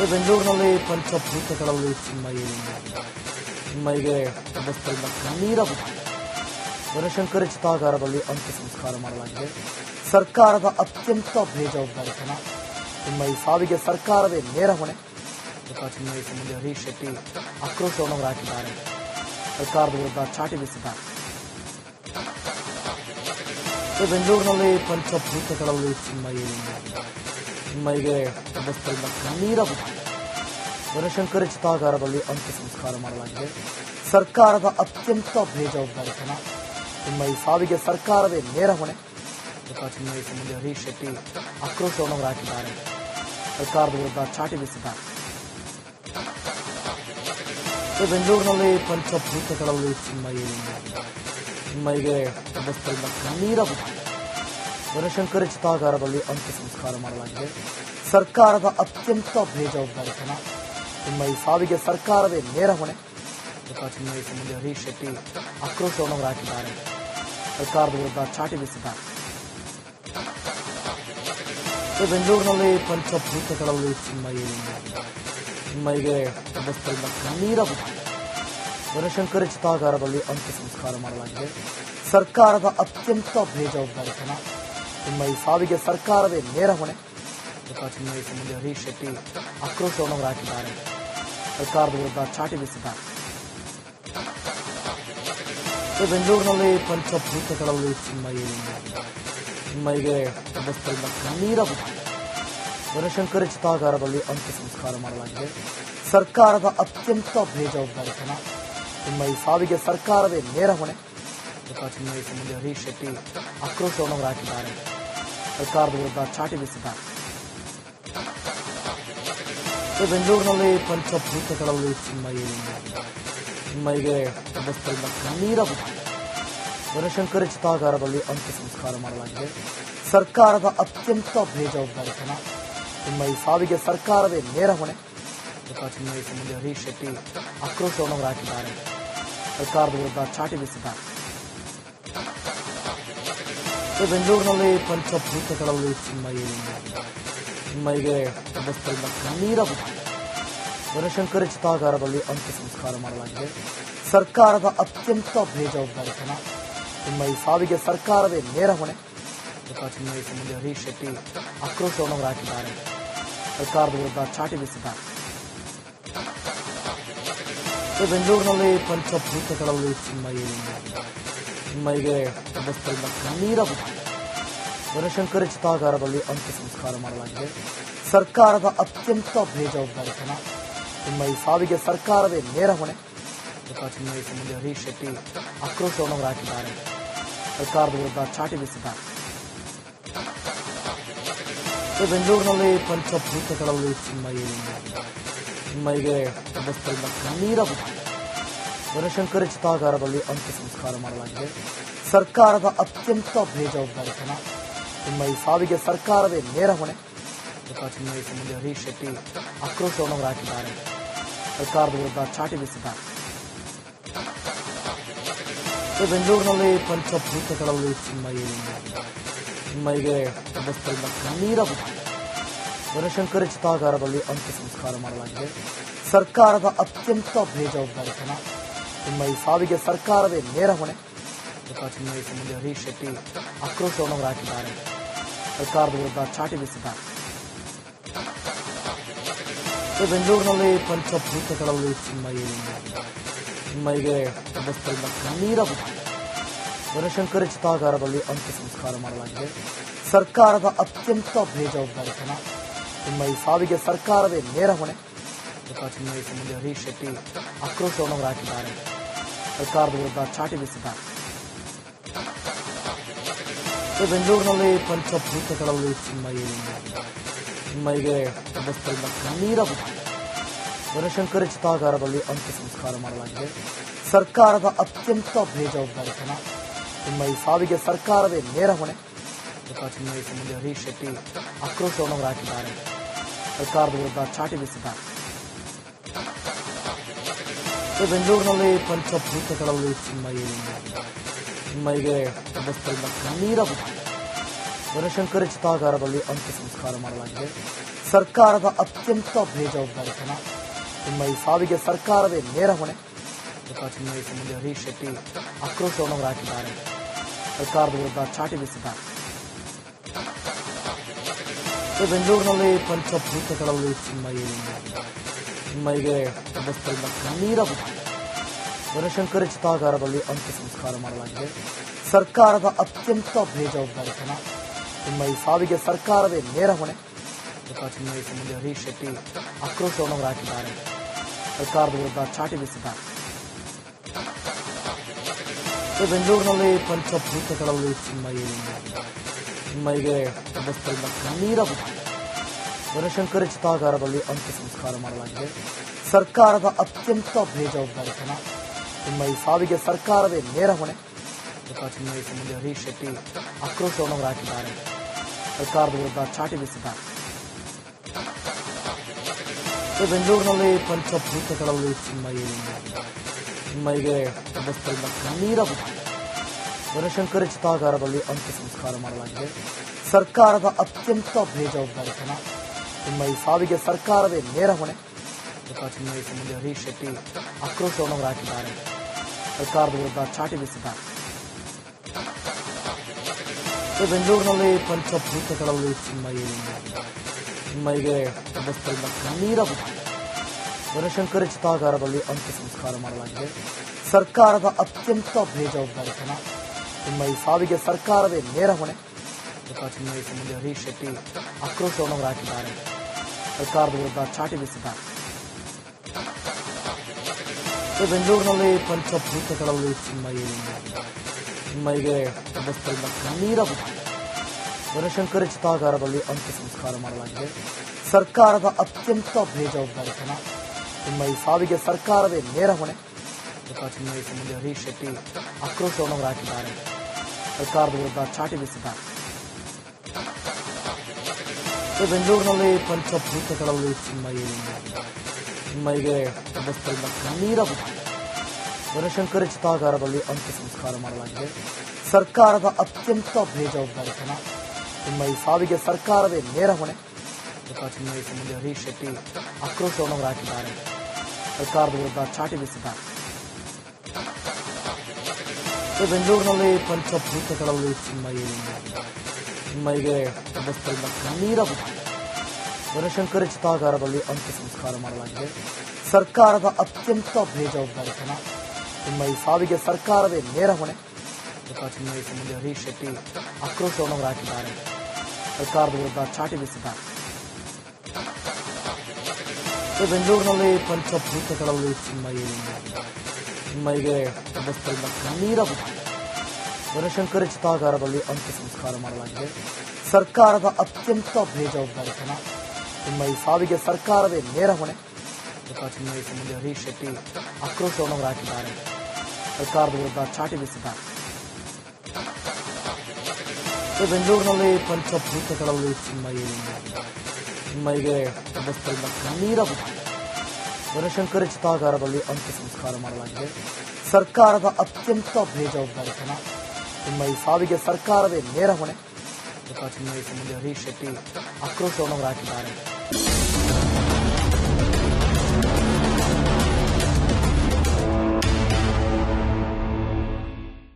ಈ ಬೆಂಗಳೂರಿನಲ್ಲಿ ಪಂಚಭೂತಗಳಲ್ಲಿ ಚಿನ್ಮಯಿ ಚಿನ್ಮಯಿಗೆ ಬುದ್ಧಿ ಬನಶಂಕರಿ ಚಿತಾಗಾರದಲ್ಲಿ ಅಂತ್ಯ ಸಂಸ್ಕಾರ ಮಾಡಲಾಗಿದೆ. ಸರ್ಕಾರದ ಅತ್ಯಂತ ಬೇಜವಾಬ್ದಾರಿತನ ಚಿನ್ಮಯಿ ಸಾವಿಗೆ ಸರ್ಕಾರವೇ ನೇರ ಹೊಣೆ. ಚಿನ್ಮಯಿ ಸಂಬಂಧಿ ಹರೀಶ್ ಶೆಟ್ಟಿ ಆಕ್ರೋಶವನ್ನು ಹಾಕಿದ್ದಾರೆ. ಸರ್ಕಾರದ ವಿರುದ್ಧ ಚಾಟಿ ಬೀಸಿದ್ದಾರೆ. ಬೆಂಗಳೂರಿನಲ್ಲಿ ಪಂಚಭೂತಗಳಲ್ಲಿ ಚಿನ್ಮಯಿ ಕಣ್ಣೀರ ಬುದ್ಧಿ ಬನಶಂಕರಿ ಚಿತಾಗಾರದಲ್ಲಿ ಅಂತ್ಯ ಸಂಸ್ಕಾರ ಮಾಡಲಾಗಿದೆ. ಸರ್ಕಾರದ ಅತ್ಯಂತ ಬೇಜವಾಬ್ದಾರಿತನ. ಚಿನ್ಮಯಿ ಸಾವಿಗೆ ಸರ್ಕಾರವೇ ನೇರ ಹೊಣೆ. ಚಿನ್ಮಯಿ ಸಂಬಂಧಿ ಹರೀಶ್ ಶೆಟ್ಟಿ ಆಕ್ರೋಶವನ್ನು ಹಾಕಿದ್ದಾರೆ ಸರ್ಕಾರದ ವಿರುದ್ಧ ಚಾಟಿ ಬೀಸಿದ್ದಾರೆ. ಈ ಬೆಂಗಳೂರಿನಲ್ಲಿ ಪಂಚಭೂತಗಳಲ್ಲಿ ಚಿನ್ಮಯಿ ಚಿನ್ಮಯಿಗೆ ಬುದ್ಧಿ ಬನಶಂಕರಿ ಚಿತಾಗಾರದಲ್ಲಿ ಅಂತ್ಯ ಸಂಸ್ಕಾರ ಮಾಡಲಾಗಿದೆ. ಸರ್ಕಾರದ ಅತ್ಯಂತ ಬೇಜವಾಬ್ದಾರಿತನ ಈ ಸಾವಿಗೆ ಸರ್ಕಾರವೇ ನೇರ ಹೊಣೆ. ಮೃತ ಚಿನ್ಮಯಿ ಸಂಬಂಧಿ ಹರೀಶ್ ಶೆಟ್ಟಿ ಆಕ್ರೋಶವನ್ನು ಹಾಕಿದ್ದಾರೆ. ಸರ್ಕಾರದ ವಿರುದ್ಧ ಚಾಟಿ ಬೀಸಿದ್ದಾರೆ. ಈ ಬೆಂಗಳೂರಿನಲ್ಲಿ ಪಂಚಭೂತಗಳಲ್ಲಿ ಚಿನ್ಮಯಿ ಚಿನ್ಮಯಿಗೆ ಕುಟುಂಬಸ್ಥರಿಂದ ಕಣ್ಣೀರ ಬನಶಂಕರಿ ಚಿತಾಗಾರದಲ್ಲಿ ಅಂತ್ಯ ಸಂಸ್ಕಾರ ಮಾಡಲಾಗಿದೆ. ಸರ್ಕಾರದ ಅತ್ಯಂತ ಬೇಜವಾಬ್ದಾರಿತನ ಚಿನ್ಮಯಿ ಸಾವಿಗೆ ಸರ್ಕಾರವೇ ನೇರ ಹೊಣೆ. ಚಿನ್ಮಯಿ ಸಂಬಂಧಿ ಹರೀಶ್ ಶೆಟ್ಟಿ ಆಕ್ರೋಶವನ್ನು ಹಾಕಿದ್ದಾರೆ ಸರ್ಕಾರದ ವಿರುದ್ಧ ಚಾಟಿ ಬೀಸಿದ್ದಾರೆ. ಈ ಬೆಂಗಳೂರಿನಲ್ಲಿ ಪಂಚಭೂತಗಳಲ್ಲಿ ಚಿನ್ಮಯಿ ಚಿನ್ಮಯಿಗೆ ಕುಟುಂಬಸ್ಥರಿಂದ ಕಣ್ಣೀರ ಬನಶಂಕರಿ ಚಿತಾಗಾರದಲ್ಲಿ ಅಂತ್ಯ ಸಂಸ್ಕಾರ ಮಾಡಲಾಗಿದೆ. ಸರ್ಕಾರದ ಅತ್ಯಂತ ಬೇಜವಾಬ್ದಾರಿತನ ಈ ಸಾವಿಗೆ ಸರ್ಕಾರವೇ ನೇರ ಹೊಣೆ. ಚಿನ್ಮಯಿ ಸಂಬಂಧಿ ಹರೀಶ್ ಶೆಟ್ಟಿ ಆಕ್ರೋಶವನ್ನು ಹೊರಹಾಕಿದ್ದಾರೆ ಸರ್ಕಾರದ ವಿರುದ್ಧ ಚಾಟಿ ಬೀಸಿದ್ದಾರೆ. ಬೆಂಗಳೂರಿನಲ್ಲಿ ಪಂಚಭೂತಗಳಲ್ಲಿ ಚಿನ್ಮಯಿ ಚಿನ್ಮಯಿಗೆ ಕುಟುಂಬಸ್ಥರಿಂದ ಕಣ್ಣೀರ ಬನಶಂಕರಿ ಚಿತಾಗಾರದಲ್ಲಿ ಅಂತ್ಯ ಸಂಸ್ಕಾರ ಮಾಡಲಾಗಿದೆ. ಸರ್ಕಾರದ ಅತ್ಯಂತ ಬೇಜವಾಬ್ದಾರಿತನ ಚಿನ್ಮಯಿ ಸಾವಿಗೆ ಸರ್ಕಾರವೇ ನೇರ ಹೊಣೆ. ಚಿನ್ಮಯಿ ಸಂಬಂಧಿ ಹರೀಶ್ ಶೆಟ್ಟಿ ಆಕ್ರೋಶವನ್ನು ಹೊರಹಾಕಿದ್ದಾರೆ. ಸರ್ಕಾರದ ವಿರುದ್ಧ ಚಾಟಿ ಬೀಸಿದ್ದಾರೆ. ಈ ಬೆಂಗಳೂರಿನಲ್ಲಿ ಪಂಚಭೂತಗಳಲ್ಲಿ ಚಿನ್ಮಯಿ ಚಿನ್ಮಯಿಗೆ ಬುದ್ಧಿ ಬನಶಂಕರಿ ಚಿತಾಗಾರದಲ್ಲಿ ಅಂತ್ಯ ಸಂಸ್ಕಾರ ಮಾಡಲಾಗಿದೆ. ಸರ್ಕಾರದ ಅತ್ಯಂತ ಬೇಜವಾಬ್ದಾರಿತನ ಚಿನ್ಮಯಿ ಸಾವಿಗೆ ಸರ್ಕಾರವೇ ನೇರ ಹೊಣೆ. ಚಿನ್ಮಯಿ ಸಂಬಂಧಿ ಹರೀಶ್ ಶೆಟ್ಟಿ ಆಕ್ರೋಶವನ್ನು ಹಾಕಿದ್ದಾರೆ. ಸರ್ಕಾರದ ವಿರುದ್ಧ ಚಾಟಿ ಬೀಸಿದ್ದಾರೆ. ಬೆಂಗಳೂರಿನಲ್ಲಿ ಪಂಚಭೂತಗಳಲ್ಲಿ ಚಿನ್ಮಯಿ ಕಣ್ಣೀರ ಬುದ್ಧಿ ಬನಶಂಕರಿ ಚಿತಾಗಾರದಲ್ಲಿ ಅಂತ್ಯ ಸಂಸ್ಕಾರ ಮಾಡಲಾಗಿದೆ. ಸರ್ಕಾರದ ಅತ್ಯಂತ ಬೇಜವಾಬ್ದಾರಿತನ. ಚಿನ್ಮಯಿ ಸಾವಿಗೆ ಸರ್ಕಾರವೇ ನೇರ ಹೊಣೆ. ಚಿನ್ಮಯಿ ಸಂಬಂಧಿ ಹರೀಶ್ ಶೆಟ್ಟಿ ಆಕ್ರೋಶವನ್ನು ಹಾಕಿದ್ದಾರೆ. ಸರ್ಕಾರದ ವಿರುದ್ಧ ಚಾಟಿ ಬೀಸಿದ್ದಾರೆ. ಈ ಬೆಂಗಳೂರಿನಲ್ಲಿ ಪಂಚಭೂತಗಳಲ್ಲಿ ಚಿನ್ಮಯಿ ಚಿನ್ಮಯಿಗೆ ಬುದ್ಧಿ ಬನಶಂಕರಿ ಚಿತಾಗಾರದಲ್ಲಿ ಅಂತ್ಯ ಸಂಸ್ಕಾರ ಮಾಡಲಾಗಿದೆ. ಸರ್ಕಾರದ ಅತ್ಯಂತ ಬೇಜವಾಬ್ದಾರಿತನ ಈ ಸಾವಿಗೆ ಸರ್ಕಾರವೇ ನೇರ ಹೊಣೆ. ಮೃತ ಚಿನ್ಮಯಿ ಸಂಬಂಧಿ ಹರೀಶ್ ಶೆಟ್ಟಿ ಆಕ್ರೋಶವನ್ನು ಹಾಕಿದ್ದಾರೆ. ಸರ್ಕಾರದ ವಿರುದ್ಧ ಚಾಟಿ ಬೀಸಿದ್ದಾರೆ. ಈ ಬೆಂಗಳೂರಿನಲ್ಲಿ ಪಂಚಭೂತಗಳಲ್ಲಿ ಚಿನ್ಮಯಿ ಚಿನ್ಮಯಿಗೆ ಕುಟುಂಬಸ್ಥರಿಂದ ಕಣ್ಣೀರ ಬನಶಂಕರಿ ಚಿತಾಗಾರದಲ್ಲಿ ಅಂತ್ಯ ಸಂಸ್ಕಾರ ಮಾಡಲಾಗಿದೆ. ಸರ್ಕಾರದ ಅತ್ಯಂತ ಬೇಜವಾಬ್ದಾರಿತನ ಚಿನ್ಮಯಿ ಸಾವಿಗೆ ಸರ್ಕಾರವೇ ನೇರ ಹೊಣೆ. ಚಿನ್ಮಯಿ ಸಂಬಂಧಿ ಹರೀಶ್ ಶೆಟ್ಟಿ ಆಕ್ರೋಶವನ್ನು ಹಾಕಿದ್ದಾರೆ ಸರ್ಕಾರದ ವಿರುದ್ಧ ಚಾಟಿ ಬೀಸಿದ್ದಾರೆ. ಈ ಬೆಂಗಳೂರಿನಲ್ಲಿ ಪಂಚಭೂತಗಳಲ್ಲಿ ಚಿನ್ಮಯಿ ಚಿನ್ಮಯಿಗೆ ಕುಟುಂಬಸ್ಥರಿಂದ ಕಣ್ಣೀರ ಬನಶಂಕರಿ ಚಿತಾಗಾರದಲ್ಲಿ ಅಂತ್ಯ ಸಂಸ್ಕಾರ ಮಾಡಲಾಗಿದೆ. ಸರ್ಕಾರದ ಅತ್ಯಂತ ಬೇಜವಾಬ್ದಾರಿತನ ಚಿನ್ಮಯಿ ಸಾವಿಗೆ ಸರ್ಕಾರವೇ ನೇರ ಹೊಣೆ. ಚಿನ್ಮಯಿ ಸಂಬಂಧಿ ಹರೀಶ್ ಶೆಟ್ಟಿ ಆಕ್ರೋಶವನ್ನು ಹೊರಹಾಕಿದ್ದಾರೆ ಸರ್ಕಾರದ ವಿರುದ್ಧ ಚಾಟಿ ಬೀಸಿದ್ದಾರೆ. ಬೆಂಗಳೂರಿನಲ್ಲಿ ಪಂಚಭೂತಗಳಲ್ಲಿ ಚಿನ್ಮಯಿ ಚಿನ್ಮಯಿಗೆ ಕುಟುಂಬಸ್ಥರಿಂದ ಕಣ್ಣೀರ ಬನಶಂಕರಿ ಚಿತಾಗಾರದಲ್ಲಿ ಅಂತ್ಯ ಸಂಸ್ಕಾರ ಮಾಡಲಾಗಿದೆ. ಸರ್ಕಾರದ ಅತ್ಯಂತ ಬೇಜವಾಬ್ದಾರಿತನ ಚಿನ್ಮಯಿ ಸಾವಿಗೆ ಸರ್ಕಾರವೇ ನೇರ ಹೊಣೆ. ಚಿನ್ಮಯಿ ಸಂಬಂಧಿ ಹರೀಶ್ ಶೆಟ್ಟಿ ಆಕ್ರೋಶವನ್ನು ಹೊರಹಾಕಿದ್ದಾರೆ ಸರ್ಕಾರದ ವಿರುದ್ಧ ಚಾಟಿ ಬೀಸಿದ್ದಾರೆ. ಈ ಬೆಂಗಳೂರಿನಲ್ಲಿ ಪಂಚಭೂತಗಳಲ್ಲಿ ಚಿನ್ಮಯಿ ಚಿನ್ಮಯಿಗೆ ಬುದ್ಧಿ ಬನಶಂಕರಿ ಚಿತಾಗಾರದಲ್ಲಿ ಅಂತ್ಯ ಸಂಸ್ಕಾರ ಮಾಡಲಾಗಿದೆ. ಸರ್ಕಾರದ ಅತ್ಯಂತ ಬೇಜವಾಬ್ದಾರಿತನ ಈ ಸಾವಿಗೆ ಸರ್ಕಾರವೇ ನೇರ ಹೊಣೆ. ಚಿನ್ಮಯಿ ಸಂಬಂಧಿ ಹರೀಶ್ ಶೆಟ್ಟಿ ಆಕ್ರೋಶವನ್ನು ಹಾಕಿದ್ದಾರೆ. ಸರ್ಕಾರದ ವಿರುದ್ಧ ಚಾಟಿ ಬೀಸಿದ್ದಾರೆ. ಬೆಂಗಳೂರಿನಲ್ಲಿ ಪಂಚಭೂತಗಳಲ್ಲಿ ಚಿನ್ಮಯಿ ಕಣ್ಣೀರ ಬಿದ್ದಿದೆ. ಬನಶಂಕರಿ ಚಿತಾಗಾರದಲ್ಲಿ ಅಂತ್ಯ ಸಂಸ್ಕಾರ ಮಾಡಲಾಗಿದೆ. ಸರ್ಕಾರದ ಅತ್ಯಂತ ಬೇಜವಾಬ್ದಾರಿತನ. ನಿಮ್ಮ ಈ ಸಾವಿಗೆ ಸರ್ಕಾರವೇ ನೇರ ಹೊಣೆ. ಚಿನ್ಮಯಿ ಸಂಬಂಧಿ ಹರೀಶ್ ಶೆಟ್ಟಿ ಆಕ್ರೋಶವನ್ನು ಹಾಕಿದ್ದಾರೆ. ಸರ್ಕಾರದ ವಿರುದ್ಧ ಚಾಟಿ ಬೀಸಿದ್ದಾರೆ. ಬೆಂಗಳೂರಿನಲ್ಲಿ ಪಂಚಭೂತಗಳಲ್ಲಿ ಚಿನ್ಮಯಿ ಚಿನ್ಮಯಿಗೆ ಬಿದ್ದಿದೆ. ಬನಶಂಕರಿ ಚಿತಾಗಾರದಲ್ಲಿ ಅಂತ್ಯ ಸಂಸ್ಕಾರ ಮಾಡಲಾಗಿದೆ. ಸರ್ಕಾರದ ಅತ್ಯಂತ ಬೇಜವಾಬ್ದಾರಿತನ ನಿಮ್ಮ ಈ ಸಾವಿಗೆ ಸರ್ಕಾರವೇ ನೇರ ಹೊಣೆ. ಮೃತ ಚಿನ್ಮಯಿ ಸಂಬಂಧಿ ಹರೀಶ್ ಶೆಟ್ಟಿ ಆಕ್ರೋಶವನ್ನು ಹಾಕಿದ್ದಾರೆ. ಸರ್ಕಾರದ ವಿರುದ್ಧ ಚಾಟಿ ಬೀಸಿದ್ದಾರೆ. ಈ ಬೆಂಗಳೂರಿನಲ್ಲಿ ಪಂಚಭೂತಗಳಲ್ಲಿ ಚಿನ್ಮಯಿ ಚಿನ್ಮಯಿಗೆ ಕುಟುಂಬಸ್ಥರಿಂದ ಕಣ್ಣೀರ. ಬನಶಂಕರಿ ಚಿತಾಗಾರದಲ್ಲಿ ಅಂತ್ಯ ಸಂಸ್ಕಾರ ಮಾಡಲಾಗಿದೆ. ಸರ್ಕಾರದ ಅತ್ಯಂತ ಬೇಜವಾಬ್ದಾರಿತನ ನಿಮ್ಮ ಈ ಸಾವಿಗೆ ಸರ್ಕಾರವೇ ನೇರ ಹೊಣೆ. ಚಿನ್ಮಯಿ ಸಂಬಂಧಿ ಹರೀಶ್ ಶೆಟ್ಟಿ ಆಕ್ರೋಶವನ್ನು ಹಾಕಿದ್ದಾರೆ ಸರ್ಕಾರದ ವಿರುದ್ಧ ಚಾಟಿ ಬೀಸಿದ್ದಾರೆ. ಈ ಬೆಂಗಳೂರಿನಲ್ಲಿ ಪಂಚಭೂತಗಳಲ್ಲಿ ಚಿನ್ಮಯಿ ಚಿನ್ಮಯಿಗೆ ಕುಟುಂಬಸ್ಥರಿಂದ ಕಣ್ಣೀರ. ಬನಶಂಕರಿ ಚಿತಾಗಾರದಲ್ಲಿ ಅಂತ್ಯ ಸಂಸ್ಕಾರ ಮಾಡಲಾಗಿದೆ. ಸರ್ಕಾರದ ಅತ್ಯಂತ ಬೇಜವಾಬ್ದಾರಿತನ ನಿಮ್ಮ ಈ ಸಾವಿಗೆ ಸರ್ಕಾರವೇ ನೇರ ಹೊಣೆ. ಚಿನ್ಮಯಿ ಸಂಬಂಧಿ ಹರೀಶ್ ಶೆಟ್ಟಿ ಆಕ್ರೋಶವನ್ನು ಹೊರಹಾಕಿದ್ದಾರೆ ಸರ್ಕಾರದ ವಿರುದ್ಧ ಚಾಟಿ ಬೀಸಿದ್ದಾರೆ. ಬೆಂಗಳೂರಿನಲ್ಲಿ ಪಂಚಭೂತಗಳಲ್ಲಿ ಚಿನ್ಮಯಿ ಚಿನ್ಮಯಿಗೆ ಕುಟುಂಬಸ್ಥರಿಂದ ಕಣ್ಣೀರ. ಬನಶಂಕರಿ ಚಿತಾಗಾರದಲ್ಲಿ ಅಂತ್ಯ ಸಂಸ್ಕಾರ ಮಾಡಲಾಗಿದೆ. ಸರ್ಕಾರದ ಅತ್ಯಂತ ಬೇಜವಾಬ್ದಾರಿತನ ಈ ಸಾವಿಗೆ ಸರ್ಕಾರವೇ ನೇರ ಹೊಣೆ. ಚಿನ್ಮಯಿ ಸಂಬಂಧಿ ಹರೀಶ್ ಶೆಟ್ಟಿ ಆಕ್ರೋಶವನ್ನು ಹೊರಹಾಕಿದ್ದಾರೆ ಸರ್ಕಾರದ ವಿರುದ್ಧ ಚಾಟಿ ಬೀಸಿದ್ದಾರೆ. ಈ ಬೆಂಗಳೂರಿನಲ್ಲಿ ಪಂಚಭೂತಗಳಲ್ಲಿ ಚಿನ್ಮಯಿ ಚಿನ್ಮಯಿಗೆ ಬಿದ್ದಿದೆ. ಬನಶಂಕರಿ ಚಿತಾಗಾರದಲ್ಲಿ ಅಂತ್ಯ ಸಂಸ್ಕಾರ ಮಾಡಲಾಗಿದೆ. ಸರ್ಕಾರದ ಅತ್ಯಂತ ಬೇಜವಾಬ್ದಾರಿತನ ಈ ಸಾವಿಗೆ ಸರ್ಕಾರವೇ ನೇರ ಹೊಣೆ. ಚಿನ್ಮಯಿ ಸಂಬಂಧಿ ಹರೀಶ್ ಶೆಟ್ಟಿ ಆಕ್ರೋಶವನ್ನು ಹಾಕಿದ್ದಾರೆ. ಸರ್ಕಾರದ ವಿರುದ್ಧ ಚಾಟಿ ಬೀಸಿದ್ದಾರೆ. ಬೆಂಗಳೂರಿನಲ್ಲಿ ಪಂಚಭೂತಗಳಲ್ಲಿ ಚಿನ್ಮಯಿ ಕಣ್ಣೀರ ಬಿದ್ದಿದೆ. ಬನಶಂಕರಿ ಚಿತಾಗಾರದಲ್ಲಿ ಅಂತ್ಯ ಸಂಸ್ಕಾರ ಮಾಡಲಾಗಿದೆ. ಸರ್ಕಾರದ ಅತ್ಯಂತ ಬೇಜವಾಬ್ದಾರಿತನ. ನಿಮ್ಮ ಈ ಸಾವಿಗೆ ಸರ್ಕಾರವೇ ನೇರ ಹೊಣೆ. ಚಿನ್ಮಯಿ ಸಂಬಂಧಿ ಹರೀಶ್ ಶೆಟ್ಟಿ ಆಕ್ರೋಶವನ್ನು ಹಾಕಿದ್ದಾರೆ. ಸರ್ಕಾರದ ವಿರುದ್ಧ ಚಾಟಿ ಬೀಸಿದ್ದಾರೆ. ಬೆಂಗಳೂರಿನಲ್ಲಿ ಪಂಚಭೂತಗಳಲ್ಲಿ ಚಿನ್ಮಯಿ ಚಿನ್ಮಯಿಗೆ ಬಿದ್ದಿದೆ. ಬನಶಂಕರಿ ಚಿತಾಗಾರದಲ್ಲಿ ಅಂತ್ಯ ಸಂಸ್ಕಾರ ಮಾಡಲಾಗಿದೆ. ಸರ್ಕಾರದ ಅತ್ಯಂತ ಬೇಜವಾಬ್ದಾರಿತನ ನಿಮ್ಮ ಈ ಸಾವಿಗೆ ಸರ್ಕಾರವೇ ನೇರ ಹೊಣೆ. ಮೃತ ಚಿನ್ಮಯಿ ಸಂಬಂಧಿ ಹರೀಶ್ ಶೆಟ್ಟಿ ಆಕ್ರೋಶವನ್ನು ಹಾಕಿದ್ದಾರೆ. ಸರ್ಕಾರದ ವಿರುದ್ಧ ಚಾಟಿ ಬೀಸಿದ್ದಾರೆ. ಈ ಬೆಂಗಳೂರಿನಲ್ಲಿ ಪಂಚಭೂತಗಳಲ್ಲಿ ಚಿನ್ಮಯಿ ಚಿನ್ಮಯಿಗೆ ಕುಟುಂಬಸ್ಥರಿಂದ ಕಣ್ಣೀರ. ಬನಶಂಕರಿ ಚಿತಾಗಾರದಲ್ಲಿ ಅಂತ್ಯ ಸಂಸ್ಕಾರ ಮಾಡಲಾಗಿದೆ. ಸರ್ಕಾರದ ಅತ್ಯಂತ ಬೇಜವಾಬ್ದಾರಿತನ ನಿಮ್ಮ ಈ ಸಾವಿಗೆ ಸರ್ಕಾರವೇ ನೇರ ಹೊಣೆ. ಹರೀಶ್ ಶೆಟ್ಟಿ ಆಕ್ರೋಶವನ್ನು